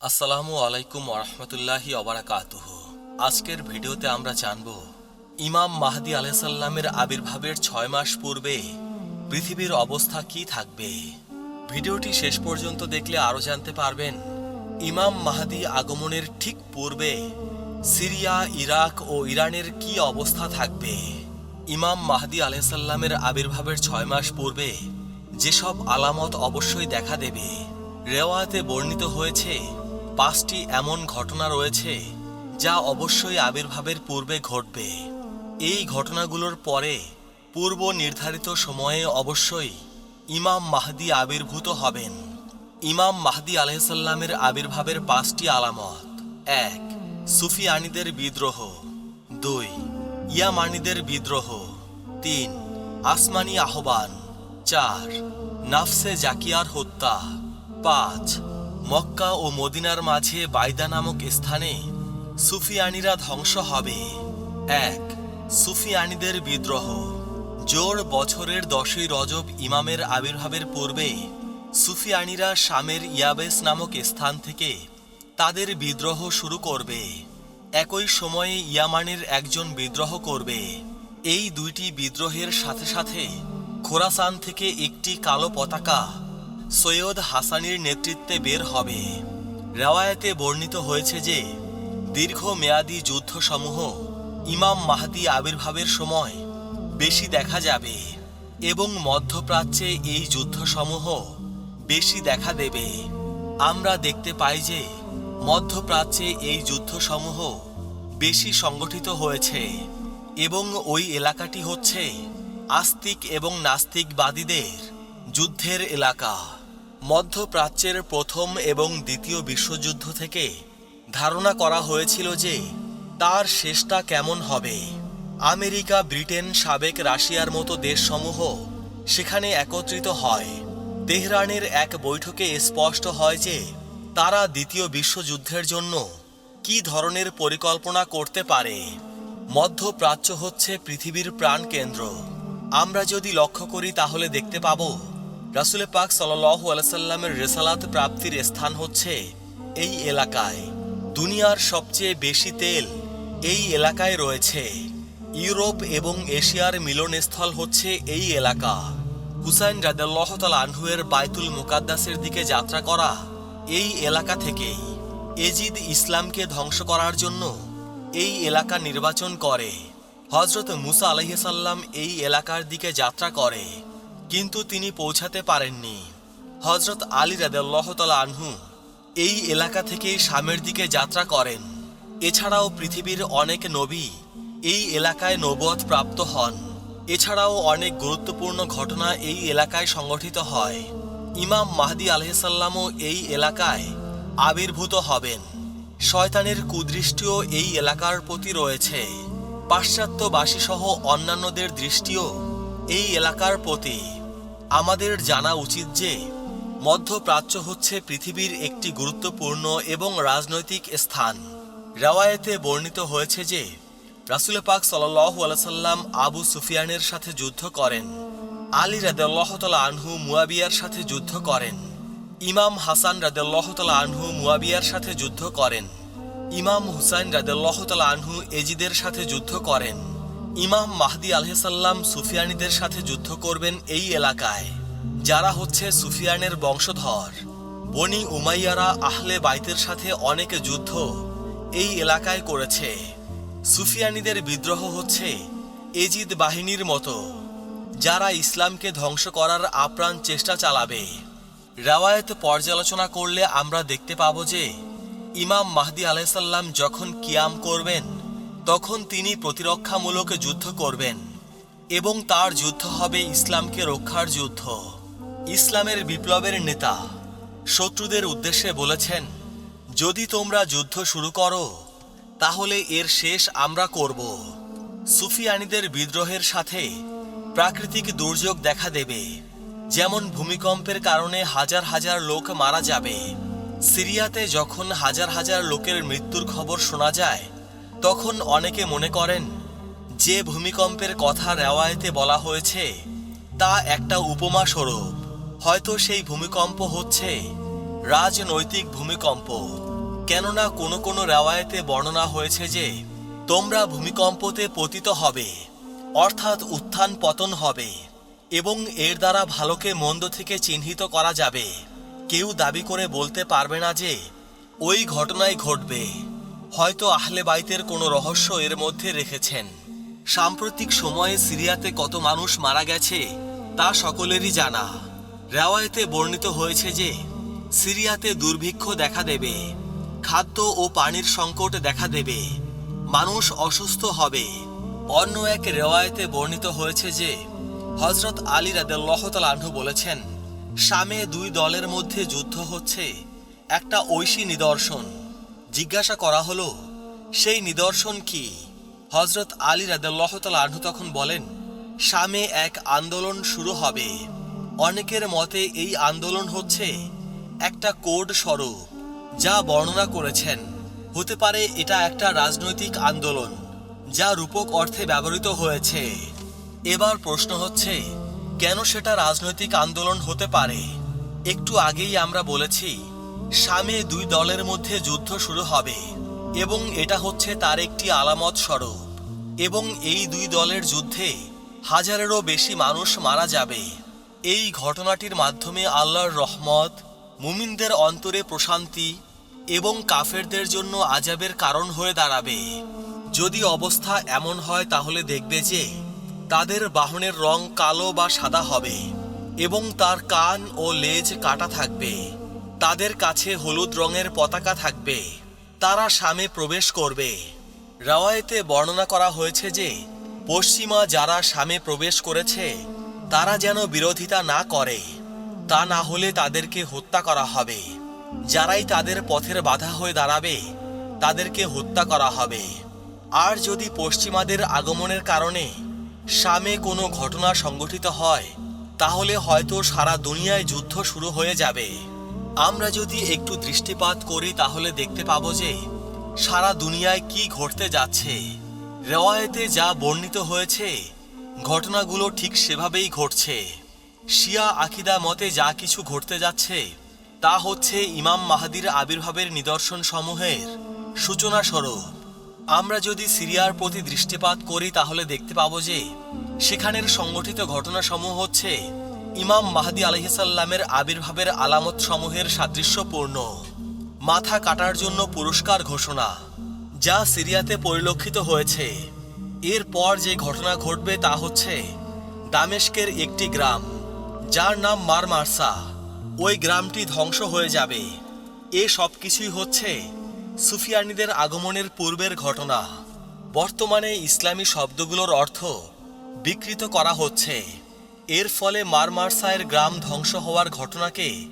আসসালামু আলাইকুম ওরহমতুল্লাহি অবরাকাতুহ আজকের ভিডিওতে আমরা জানব, ইমাম মাহদি আলাইসাল্লামের আবির্ভাবের ছয় মাস পূর্বে পৃথিবীর অবস্থা কি থাকবে? ভিডিওটি শেষ পর্যন্ত দেখলে আরও জানতে পারবেন, ইমাম মাহাদি আগমনের ঠিক পূর্বে সিরিয়া, ইরাক ও ইরানের কি অবস্থা থাকবে? ইমাম মাহদি আলাইসাল্লামের আবির্ভাবের ছয় মাস পূর্বে যেসব আলামত অবশ্যই দেখা দেবে। রেওয়াতে বর্ণিত হয়েছে পাঁচটি এমন ঘটনা রয়েছে যা অবশ্যই আবির্ভাবের পূর্বে ঘটবে। এই ঘটনাগুলোর পরে পূর্ব নির্ধারিত সময়ে অবশ্যই ইমাম মাহদি আবির্ভূত হবেন। ইমাম মাহদি আলাইসাল্লামের আবির্ভাবের পাঁচটি আলামত। এক, সুফিয়ানিদের বিদ্রোহ। দুই, ইয়ামানিদের বিদ্রোহ। তিন, আসমানি আহ্বান। চার, নাফসে জাকিয়ার হত্যা। পাঁচ মক্কা ও মদিনার মাঝে বাইদা নামক স্থানে সুফিয়ানিরা ধ্বংস হবে। এক, সুফিয়ানিদের বিদ্রোহ। জোর বছরের দশই রজব ইমামের আবির্ভাবের পূর্বে সুফিয়ানিরা শামের ইয়াবেস নামক স্থান থেকে তাদের বিদ্রোহ শুরু করবে। একই সময়ে ইয়ামানের একজন বিদ্রোহ করবে। এই দুইটি বিদ্রোহের সাথে সাথে খোরাসান থেকে একটি কালো পতাকা সৈয়দ হাসানির নেতৃত্বে বের হবে। রেওয়ায়েতে বর্ণিত হয়েছে যে দীর্ঘ দীর্ঘমেয়াদী যুদ্ধসমূহ ইমাম মাহাদি আবির্ভাবের সময় বেশি দেখা যাবে এবং মধ্যপ্রাচ্যে এই যুদ্ধসমূহ বেশি দেখা দেবে। আমরা দেখতে পাই যে, মধ্যপ্রাচ্যে এই যুদ্ধসমূহ বেশি সংগঠিত হয়েছে এবং ওই এলাকাটি হচ্ছে আস্তিক এবং নাস্তিকবাদীদের যুদ্ধের এলাকা। মধ্যপ্রাচ্যের প্রথম এবং দ্বিতীয় বিশ্বযুদ্ধ থেকে ধারণা করা হয়েছিল যে তার শেষটা কেমন হবে। আমেরিকা, ব্রিটেন সাবেক রাশিয়ার মতো দেশসমূহ সেখানে একত্রিত হয়। তেহরানের এক বৈঠকে স্পষ্ট হয় যে তারা দ্বিতীয় বিশ্বযুদ্ধের জন্য কি ধরনের পরিকল্পনা করতে পারে। মধ্যপ্রাচ্য হচ্ছে পৃথিবীর প্রাণকেন্দ্র। আমরা যদি লক্ষ্য করি তাহলে দেখতে পাব রাসুল পাক সাল্লাহ আলাইসাল্লামের রেসালাত প্রাপ্তির স্থান হচ্ছে এই এলাকায়। দুনিয়ার সবচেয়ে বেশি তেল এই এলাকায় রয়েছে। ইউরোপ এবং এশিয়ার মিলনস্থল হচ্ছে এই এলাকা। হুসাইন রাদাল্লাহ তাল আনহুয়ের বাইতুল মুকাদ্দাসের দিকে যাত্রা করা এই এলাকা থেকেই। এজিদ ইসলামকে ধ্বংস করার জন্য এই এলাকা নির্বাচন করে। হজরত মুসা আলহিসাল্লাম এই এলাকার দিকে যাত্রা করে। কিন্তু তিনি পৌঁছাতে পারেননি। হজরত আলী রাদাল্লাহতালা আনহু এই এলাকা থেকে শামের দিকে যাত্রা করেন। এছাড়াও পৃথিবীর অনেক নবী এই এলাকায় নবদ প্রাপ্ত হন। এছাড়াও অনেক গুরুত্বপূর্ণ ঘটনা এই এলাকায় সংগঠিত হয়। ইমাম মাহদি আলহিসাল্লামও এই এলাকায় আবির্ভূত হবেন। শয়তানের কুদৃষ্টিও এই এলাকার প্রতি রয়েছে। পাশ্চাত্যবাসীসহ অন্যান্যদের দৃষ্টিও এই এলাকার প্রতি আমাদের জানা উচিত যে মধ্যপ্রাচ্য হচ্ছে পৃথিবীর একটি গুরুত্বপূর্ণ এবং রাজনৈতিক স্থান। রেওয়ায়েতে বর্ণিত হয়েছে যে রাসুল পাক আলসাল্লাম আবু সুফিয়ানের সাথে যুদ্ধ করেন, আলী রাদেল্লাহতলা আনহু মুয়াবিয়ার সাথে যুদ্ধ করেন, ইমাম হাসান রাদেল্লাহতলা আনহু মুয়াবিয়ার সাথে যুদ্ধ করেন, ইমাম হুসাইন রাদেল্লাহতলা আনহু এজিদের সাথে যুদ্ধ করেন। ইমাম মাহদি আলহিসাল্লাম সুফিয়ানিদের সাথে যুদ্ধ করবেন এই এলাকায়। যারা হচ্ছে সুফিয়ানের বংশধর। বনি উমাইয়ারা আহলে বাইতের সাথে অনেক যুদ্ধ এই এলাকায় করেছে। সুফিয়ানিদের বিদ্রোহ হচ্ছে এজিদ বাহিনীর মতো। যারা ইসলামকে ধ্বংস করার আপ্রাণ চেষ্টা চালাবে। রেওয়ায়ত পর্যালোচনা করলে আমরা দেখতে পাব যে, ইমাম মাহদি আলাইসাল্লাম যখন কিয়াম করবেন তখন তিনি প্রতিরক্ষামূলক যুদ্ধ করবেন এবং তার যুদ্ধ হবে ইসলামকে রক্ষার যুদ্ধ। ইসলামের বিপ্লবের নেতা শত্রুদের উদ্দেশ্যে বলেছেন, যদি তোমরা যুদ্ধ শুরু করো, তাহলে এর শেষ আমরা করব। সুফিয়ানিদের বিদ্রোহের সাথে প্রাকৃতিক দুর্যোগ দেখা দেবে, যেমন ভূমিকম্পের কারণে হাজার হাজার লোক মারা যাবে। সিরিয়াতে যখন হাজার হাজার লোকের মৃত্যুর খবর শোনা যায় তখন অনেকে মনে করেন, যে ভূমিকম্পের কথা রেওয়ায়েতে বলা হয়েছে, তা একটা উপমা স্বরূপ। হয়তো সেই ভূমিকম্প হচ্ছে রাজনৈতিক ভূমিকম্প। কেননা কোনো কোনো রেওয়ায়েতে বর্ণনা হয়েছে যে, তোমরা ভূমিকম্পতে পতিত হবে, অর্থাৎ উত্থান পতন হবে, এবং এর দ্বারা ভালোকে মন্দ থেকে চিহ্নিত করা যাবে। কেউ দাবি করে বলতে পারবে না যে, ওই ঘটনাই ঘটবে। হয়তো আহলে বাইতের কোনো রহস্য এর মধ্যে রেখেছেন। সাম্প্রতিক সময়ে সিরিয়াতে কত মানুষ মারা গেছে, তা সকলেরই জানা। রেওয়ায়েতে বর্ণিত হয়েছে যে, সিরিয়াতে দুর্ভিক্ষ দেখা দেবে, খাদ্য ও পানির সংকট দেখা দেবে, মানুষ অসুস্থ হবে। অন্য এক রেওয়ায়েতে বর্ণিত হয়েছে যে হজরত আলী রাদেল্লাহতাল আনহু বলেছেন শামে দুই দলের মধ্যে যুদ্ধ হচ্ছে, একটা ঐশী নিদর্শন। জিজ্ঞাসা করা হলো, সেই নিদর্শন কি? হজরত আলী রাদেল্লাহতাল আনহু তখন বলেন শামে এক আন্দোলন শুরু হবে। অনেকের মতে এই আন্দোলন হচ্ছে একটা কোড স্বরূপ যা বর্ণনা করেছেন। হতে পারে এটা একটা রাজনৈতিক আন্দোলন যা রূপক অর্থে ব্যবহৃত হয়েছে। এবার প্রশ্ন হচ্ছে, কেন সেটা রাজনৈতিক আন্দোলন হতে পারে? একটু আগেই আমরা বলেছি শামে দুই দলের মধ্যে যুদ্ধ শুরু হবে, এবং এটা হচ্ছে তার একটি আলামত স্বরূপ, এবং এই দুই দলের যুদ্ধে হাজারেরও বেশি মানুষ মারা যাবে। এই ঘটনাটির মাধ্যমে আল্লাহর রহমত, মুমিনদের অন্তরে প্রশান্তি এবং কাফেরদের জন্য আজাবের কারণ হয়ে দাঁড়াবে। যদি অবস্থা এমন হয় তাহলে দেখবে যে তাদের বাহনের রং কালো বা সাদা হবে, এবং তার কান ও লেজ কাটা থাকবে। তাদের কাছে হলুদ রঙের পতাকা থাকবে। তারা সামে প্রবেশ করবে। রাওয়ায়েতে বর্ণনা করা হয়েছে যে, পশ্চিমা যারা সামে প্রবেশ করেছে, তারা যেন বিরোধিতা না করে। তা না হলে তাদেরকে হত্যা করা হবে। যারাই তাদের পথের বাধা হয়ে দাঁড়াবে, তাদেরকে হত্যা করা হবে। আর যদি পশ্চিমাদের আগমনের কারণে শামে কোনো ঘটনা সংঘটিত হয়, তাহলে হয়তো সারা দুনিয়ায় যুদ্ধ শুরু হয়ে যাবে। আমরা যদি একটু দৃষ্টিপাত করি, তাহলে দেখতে পাবো যে সারা দুনিয়ায় কি ঘটতে যাচ্ছে। রেওয়ায়েতে যা বর্ণিত হয়েছে, ঘটনাগুলো ঠিক সেভাবেই ঘটছে। শিয়া আকিদা মতে যা কিছু ঘটতে যাচ্ছে, তা হচ্ছে ইমাম মাহাদির আবির্ভাবের নিদর্শন সমূহের সূচনা স্বরূপ। আমরা যদি সিরিয়ার প্রতি দৃষ্টিপাত করি, তাহলে দেখতে পাবো যে সেখানের সংগঠিত ঘটনাসমূহ হচ্ছে ইমাম মাহাদি আলহিসাল্লামের আবির্ভাবের আলামত সমূহের সাদৃশ্যপূর্ণ। মাথা কাটার জন্য পুরস্কার ঘোষণা, যা সিরিয়াতে পরিলক্ষিত হয়েছে। এরপর যে ঘটনা ঘটবে তা হচ্ছে দামেস্কের একটি গ্রাম, যার নাম মারমারসা। ওই গ্রামটি ধ্বংস হয়ে যাবে। এ সব কিছুই হচ্ছে সুফিয়ানিদের আগমনের পূর্বের ঘটনা। বর্তমানে ইসলামী শব্দগুলোর অর্থ বিকৃত করা হচ্ছে। এর ফলে মারমারসায়ের গ্রাম ধ্বংস হওয়ার ঘটনাকে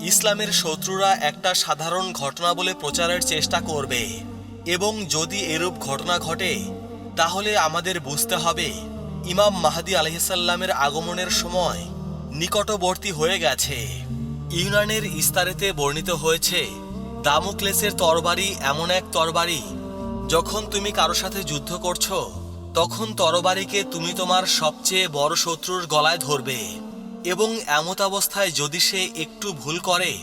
ইসলামের শত্রুরা একটা সাধারণ ঘটনা বলে প্রচারের চেষ্টা করবে। এবং যদি এরূপ ঘটনা ঘটে, তাহলে আমাদের বুঝতে হবে, ইমাম মাহাদি আলহিসাল্লামের আগমনের সময় নিকটবর্তী হয়ে গেছে। ইউনানের ইস্তারেতে বর্ণিত হয়েছে, দামোক্লেসের তরবারি এমন এক তরবারি, যখন তুমি কারও সাথে যুদ্ধ করছ তখন তরবারিকে তুমি তোমার সবচেয়ে বড় শত্রুর গলায় ধরবে এবং এমত অবস্থায় যদি সে একটু ভুল করে,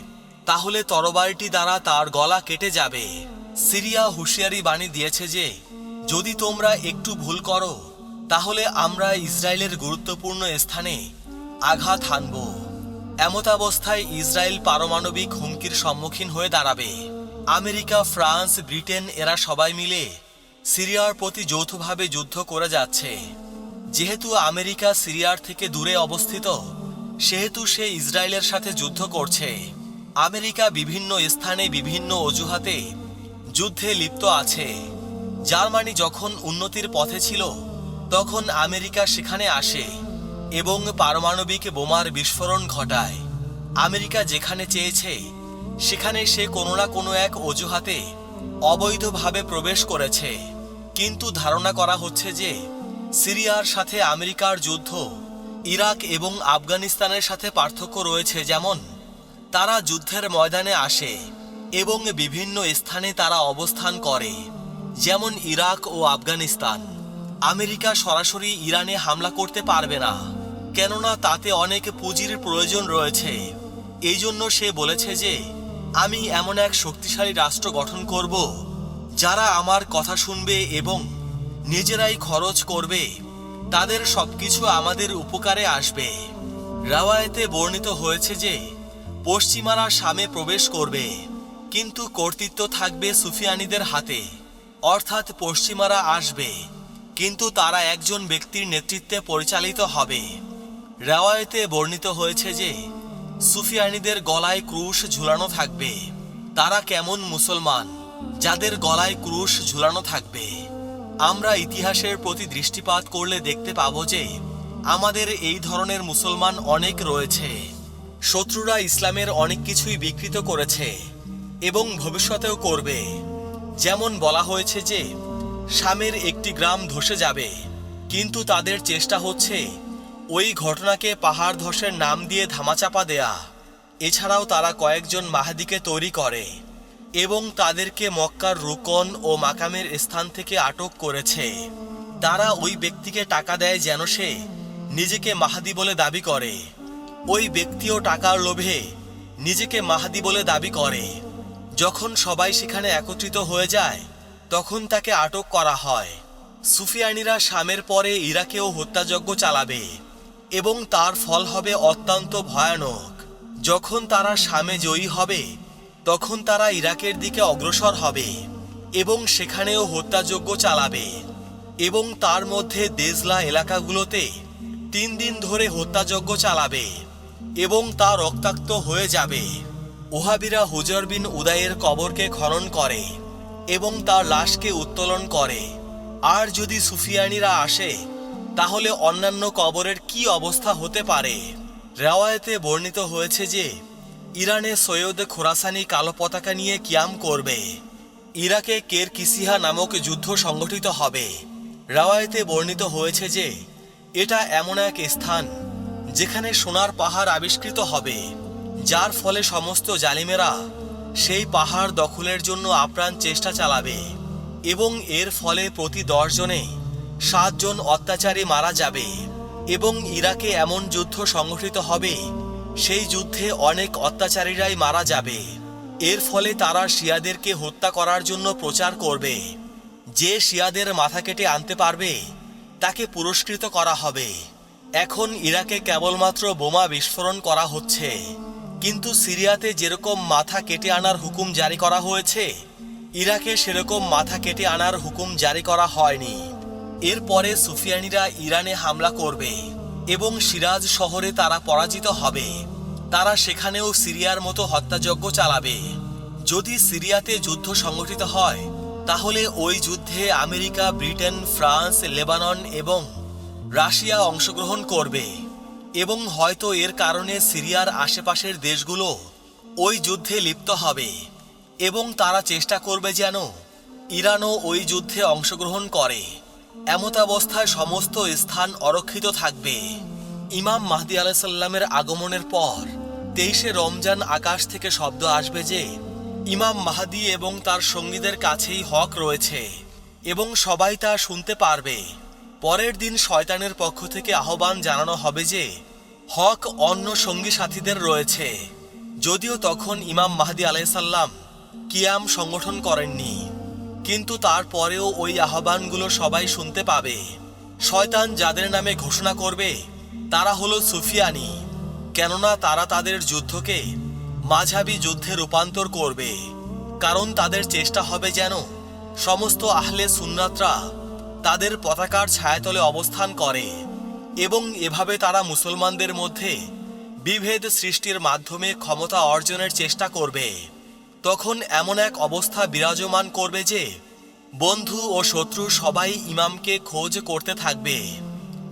তাহলে তরবারিটি দ্বারা তার গলা কেটে যাবে। সিরিয়া হুঁশিয়ারি বাণী দিয়েছে যে, যদি তোমরা একটু ভুল করো, তাহলে আমরা ইসরায়েলের গুরুত্বপূর্ণ স্থানে আঘাত হানব। এমতাবস্থায় ইসরায়েল পারমাণবিক হুমকির সম্মুখীন হয়ে দাঁড়াবে। আমেরিকা, ফ্রান্স, ব্রিটেন এরা সবাই মিলে সিরিয়ার প্রতি যৌথভাবে যুদ্ধ করে যাচ্ছে। যেহেতু আমেরিকা সিরিয়ার থেকে দূরে অবস্থিত, সেহেতু সে ইসরায়েলের সাথে যুদ্ধ করছে। আমেরিকা বিভিন্ন স্থানে বিভিন্ন অজুহাতে যুদ্ধে লিপ্ত আছে। জার্মানি যখন উন্নতির পথে ছিল, তখন আমেরিকা সেখানে আসে এবং পারমাণবিক বোমার বিস্ফোরণ ঘটায়। আমেরিকা যেখানে চেয়েছে, সেখানে সে কোনো না কোনো এক অজুহাতে অবৈধভাবে প্রবেশ করেছে। কিন্তু ধারণা করা হচ্ছে যে সিরিয়ার সাথে আমেরিকার যুদ্ধ, ইরাক এবং আফগানিস্তানের সাথে পার্থক্য রয়েছে যেমন তারা যুদ্ধের ময়দানে আসে এবং বিভিন্ন স্থানে তারা অবস্থান করে, যেমন ইরাক ও আফগানিস্তান। আমেরিকা সরাসরি ইরানে হামলা করতে পারবে না, কেননা তাতে অনেক পুঁজির প্রয়োজন রয়েছে। এই জন্য সে বলেছে যে, আমি এমন এক শক্তিশালী রাষ্ট্র গঠন করব যারা আমার কথা শুনবে এবং নিজেরাই খরচ করবে, তাদের সবকিছু আমাদের উপকারে আসবে। রাওয়ায়েতে বর্ণিত হয়েছে যে, পশ্চিমারা সামে প্রবেশ করবে, কিন্তু কর্তৃত্ব থাকবে সুফিয়ানিদের হাতে। অর্থাৎ পশ্চিমারা আসবে, কিন্তু তারা একজন ব্যক্তির নেতৃত্বে পরিচালিত হবে। রাওয়ায়েতে বর্ণিত হয়েছে যে, সুফিয়ানিদের গলায় ক্রুশ ঝুলানো থাকবে। তারা কেমন মুসলমান? যাদের গলায় ক্রুশ ঝুলানো থাকবে। আমরা ইতিহাসের প্রতি দৃষ্টিপাত করলে দেখতে পাবো যে, আমাদের এই ধরনের মুসলমান অনেক রয়েছে। শত্রুরা ইসলামের অনেক কিছুই বিকৃত করেছে এবং ভবিষ্যতেও করবে। যেমন বলা হয়েছে যে, শামের একটি গ্রাম ধসে যাবে, কিন্তু তাদের চেষ্টা হচ্ছে ওই ঘটনাকে পাহাড় ধসের নাম দিয়ে ধামাচাপা দেয়া। এছাড়াও তারা কয়েকজন মাহাদিকে তৈরি করে। এবং তাদেরকে মক্কার রুকন ও মাকামের স্থান থেকে আটক করেছে। তারা ওই ব্যক্তিকে টাকা দেয় যেন সে নিজেকে মাহাদি বলে দাবি করে। ওই ব্যক্তিও টাকার লোভে নিজেকে মাহাদি বলে দাবি করে। যখন সবাই সেখানে একত্রিত হয়ে যায়, তখন তাকে আটক করা হয়। সুফিয়ানিরা শামের পরে ইরাকেও হত্যাযজ্ঞ চালাবে এবং তার ফল হবে অত্যন্ত ভয়ানক। যখন তারা শামে জয়ী হবে তখন তারা ইরাকের দিকে অগ্রসর হবে এবং সেখানেও হত্যাযজ্ঞ চালাবে এবং তার মধ্যে দেজলা এলাকাগুলোতে তিন দিন ধরে হত্যাযজ্ঞ চালাবে এবং তা রক্তাক্ত হয়ে যাবে। ওহাবিরা হুজর বিন উদয়ের কবরকে খনন করে এবং তার লাশকে উত্তোলন করে। আর যদি সুফিয়ানিরা আসে, তাহলে অন্যান্য কবরের কি অবস্থা হতে পারে? রেওয়ায়েতে বর্ণিত হয়েছে যে ইরানে সৈয়দ খোরাসানি কালো পতাকা নিয়ে কিয়াম করবে। ইরাকে কের কিসিহা নামক যুদ্ধ সংগঠিত হবে। রাওয়ায়েতে বর্ণিত হয়েছে যে, এটা এমন এক স্থান যেখানে সোনার পাহাড় আবিষ্কৃত হবে, যার ফলে সমস্ত জালিমেরা সেই পাহাড় দখলের জন্য আপ্রাণ চেষ্টা চালাবে এবং এর ফলে প্রতি দশজনে সাতজন অত্যাচারী মারা যাবে এবং ইরাকে এমন যুদ্ধ সংগঠিত হবে সেই যুদ্ধে অনেক অত্যাচারীরাই মারা যাবে। এর ফলে তারা শিয়াদেরকে হত্যা করার জন্য প্রচার করবে। যে শিয়াদের মাথা কেটে আনতে পারবে, তাকে পুরস্কৃত করা হবে। এখন ইরাকে কেবলমাত্র বোমা বিস্ফোরণ করা হচ্ছে। কিন্তু সিরিয়াতে যেরকম মাথা কেটে আনার হুকুম জারি করা হয়েছে, ইরাকে সেরকম মাথা কেটে আনার হুকুম জারি করা হয়নি। এরপরে সুফিয়ানিরা ইরানে হামলা করবে। এবং সিরাজ শহরে তারা পরাজিত হবে। তারা সেখানেও সিরিয়ার মতো হত্যাযজ্ঞ চালাবে। যদি সিরিয়াতে যুদ্ধ সংগঠিত হয়, তাহলে ওই যুদ্ধে আমেরিকা, ব্রিটেন, ফ্রান্স, লেবানন এবং রাশিয়া অংশগ্রহণ করবে। এবং হয়তো এর কারণে সিরিয়ার আশেপাশের দেশগুলো ওই যুদ্ধে লিপ্ত হবে। এবং তারা চেষ্টা করবে যেন ইরানও ওই যুদ্ধে অংশগ্রহণ করে। এমতাবস্থায় সমস্ত স্থান অরক্ষিত থাকবে। ইমাম মাহদি আলাইসাল্লামের আগমনের পর তেইশে রমজান আকাশ থেকে শব্দ আসবে যে, ইমাম মাহাদি এবং তার সঙ্গীদের কাছেই হক রয়েছে এবং সবাই তা শুনতে পারবে। পরের দিন শয়তানের পক্ষ থেকে আহ্বান জানানো হবে যে, হক অন্য সঙ্গী সাথীদের রয়েছে। যদিও তখন ইমাম মাহদি আলাইসাল্লাম কিয়াম সংগঠন করেননি। কিন্তু তারপরেও ওই আহ্বানগুলো সবাই শুনতে পাবে। শয়তান যাদের নামে ঘোষণা করবে, তারা হলো সুফিয়ানি। কেননা তারা তাদের যুদ্ধকে মাঝাবি যুদ্ধে রূপান্তর করবে। কারণ তাদের চেষ্টা হবে যেন সমস্ত আহলে সুন্নাতরা তাদের পতাকার ছায়াতলে অবস্থান করে এবং এভাবে তারা মুসলমানদের মধ্যে বিভেদ সৃষ্টির মাধ্যমে ক্ষমতা অর্জনের চেষ্টা করবে। তখন এমন এক অবস্থা বিরাজমান করবে যে, বন্ধু ও শত্রু সবাই ইমামকে খোঁজ করতে থাকবে।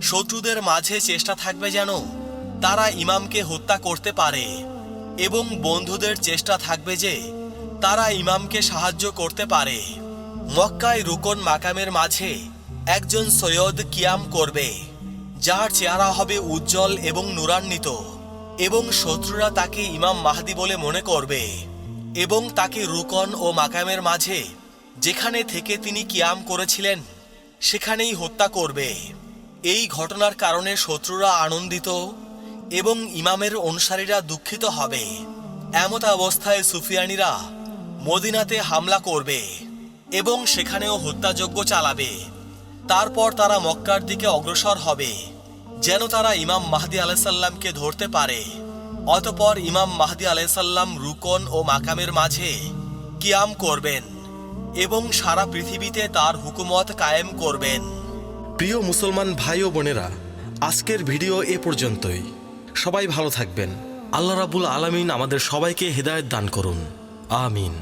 শত্রুদের মাঝে চেষ্টা থাকবে যেন তারা ইমামকে হত্যা করতে পারে এবং বন্ধুদের চেষ্টা থাকবে যে তারা ইমামকে সাহায্য করতে পারে। মক্কায় রুকন মাকামের মাঝে একজন সৈয়দ কিয়াম করবে, যার চেহারা হবে উজ্জ্বল এবং নুরান্বিত এবং শত্রুরা তাকে ইমাম মাহাদি বলে মনে করবে। এবং তাকে রুকন ও মাকামের মাঝে, যেখানে থেকে তিনি কিয়াম করেছিলেন, সেখানেই হত্যা করবে। এই ঘটনার কারণে শত্রুরা আনন্দিত এবং ইমামের অনুসারীরা দুঃখিত হবে। এমত অবস্থায় সুফিয়ানিরা মদিনাতে হামলা করবে এবং সেখানেও হত্যাযজ্ঞ চালাবে। তারপর তারা মক্কার দিকে অগ্রসর হবে, যেন তারা ইমাম মাহদি আলাইসাল্লামকে ধরতে পারে। অতপর ইমাম মাহদি আলাইসাল্লাম রুকন ও মাকামের মাঝে কিয়াম করবেন এবং সারা পৃথিবীতে তার হুকুমত কায়েম করবেন। প্রিয় মুসলমান ভাই ও বোনেরা, আজকের ভিডিও এ পর্যন্তই। সবাই ভালো থাকবেন। আল্লাহ রাবুল আলমিন আমাদের সবাইকে হৃদায়ত দান করুন। আমিন।